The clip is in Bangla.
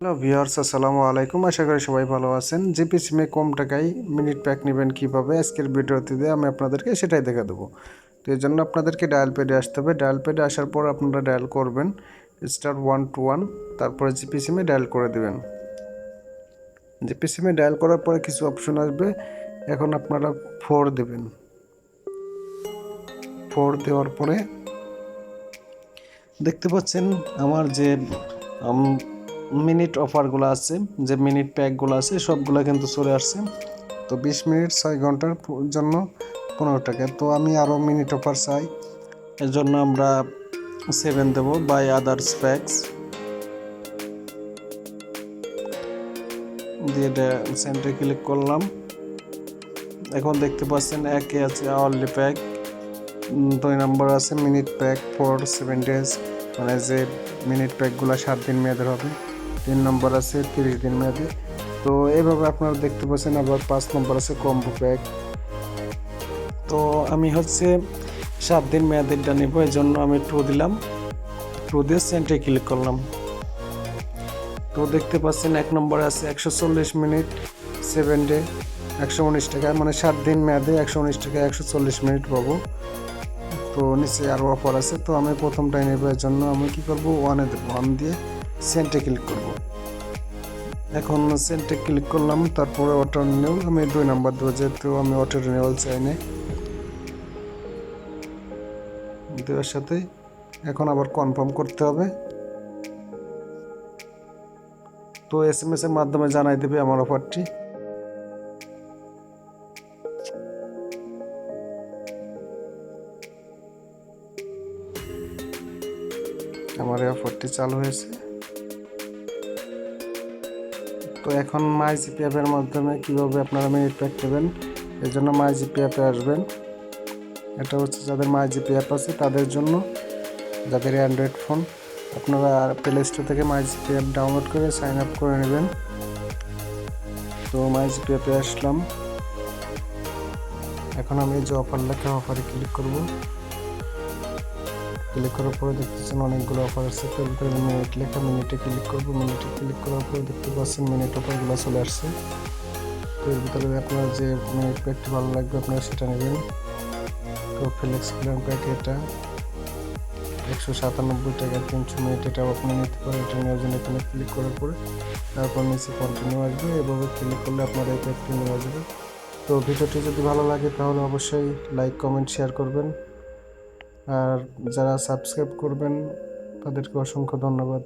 হ্যালো ভিউয়ার্স আসসালামু আলাইকুম। আশা করি সবাই ভালো আছেন। জিপি সিমে কম টাকায় মিনিট প্যাক নেবেন কীভাবে? আজকের ভিডিওতে দিয়ে আমি আপনাদেরকে সেটাই দেখা দেবো। তো এই জন্য আপনাদেরকে ডায়াল পেডে আসতে হবে। ডায়াল পেডে আসার পর আপনারা ডায়াল করবেন স্টার ওয়ান টু ওয়ান তারপরে জিপি সিমে ডায়াল করে দেবেন। জিপি সিমে ডায়াল করার পরে কিছু অপশন আসবে। এখন আপনারা ফোর দেবেন। ফোর দেওয়ার পরে দেখতে পাচ্ছেন আমার যে মিনিট অফারগুলো আছে, যে মিনিট প্যাকগুলো আছে, সবগুলো কিন্তু চলে আসছে। তো বিশ মিনিট, ছয় ঘণ্টার জন্য পনেরো টাকা। তো আমি আরও মিনিট অফার চাই। এর জন্য আমরা সেভেন দেবো বাই আদার্স প্যাকস দিয়ে এটা সেন্টারে ক্লিক করলাম। এখন দেখতে পাচ্ছেন একে আছে আওয়ারলি প্যাক দুই নম্বর আছে minute pack for seven days মানে যে মিনিট প্যাকগুলো সাত দিন মেয়াদের হবে। তিন নম্বর আছে, তিরিশ দিন মেয়াদি। তো এইভাবে আপনারা দেখতে পাচ্ছেন, আবার পাঁচ নম্বর আছে, কম্বো প্যাক তো আমি হচ্ছে সাত দিন মেয়াদেরটা নেব এই জন্য আমি টু দিলাম। টু দিয়ে সেন্টে ক্লিক করলাম। তো দেখতে পাচ্ছেন, এক নম্বরে আছে একশো চল্লিশ মিনিট, সেভেন ডে, একশো উনিশ টাকা। মানে সাত দিন মেয়াদে, একশো উনিশ টাকা, একশো চল্লিশ মিনিট পাবো। তো নিচে আরও অফার আছে, তো আমি প্রথমটাই নেব এর জন্য আমি কি করব, ওয়ানে দেবো, ওয়ান দিয়ে সেন্টে ক্লিক করব। এখন সেন্টে ক্লিক করলাম, তারপরে অটো রিনিউল আমি দুই নাম্বার দেবো, যেহেতু আমি অটো রিনিউয়াল চাই না দেওয়ার সাথে এখন আবার কনফার্ম করতে হবে। তো এস এম এস এর মাধ্যমে জানাই দেবে আমার অফারটি আমার এই অফারটি চালু হয়েছে। তো এখন মাই জিপি অ্যাপের মাধ্যমে কীভাবে আপনারা মিনিট প্যাক নেবেন, এর জন্য মাই জিপি অ্যাপে আসবেন। এটা হচ্ছে যাদের মাই জিপি অ্যাপ আছে, তাদের জন্য যাদের অ্যান্ড্রয়েড ফোন আপনারা প্লে স্টোর থেকে মাই জিপি অ্যাপ ডাউনলোড করে সাইন আপ করে নেবেন। তো মাই জিপি অ্যাপে আসলাম। এখন আমি যে অফার লেখা অফারে ক্লিক করব। ক্লিক করার পরে দেখতেছেন অনেকগুলো অফার আছে। তো ভিতরে মিনিট লেখা মিনিটে ক্লিক করব মিনিটে ক্লিক করার পরে দেখতে পাচ্ছেন মিনিট অফারগুলো চলে আসছে। তো এর ভিতরে আপনার যে মিনিট প্যাকটি ভালো লাগবে, আপনারা সেটা নেবেন। তো ফ্লেক্স প্ল্যান প্যাক এটা একশো সাতানব্বই টাকা, তিনশো মিনিট এটাও আপনি নিতে পারেন, এটা নেওয়ার জন্য এখানে ক্লিক করার পরে। তারপর নিচে কন্টিনিউ আসবে, এভাবে ক্লিক করলে আপনার এই প্যাকটি নেওয়া যাবে। তো ভিডিওটি যদি ভালো লাগে, তাহলে অবশ্যই লাইক কমেন্ট শেয়ার করবেন। আর যারা সাবস্ক্রাইব করবেন তাদেরকে অসংখ্য ধন্যবাদ।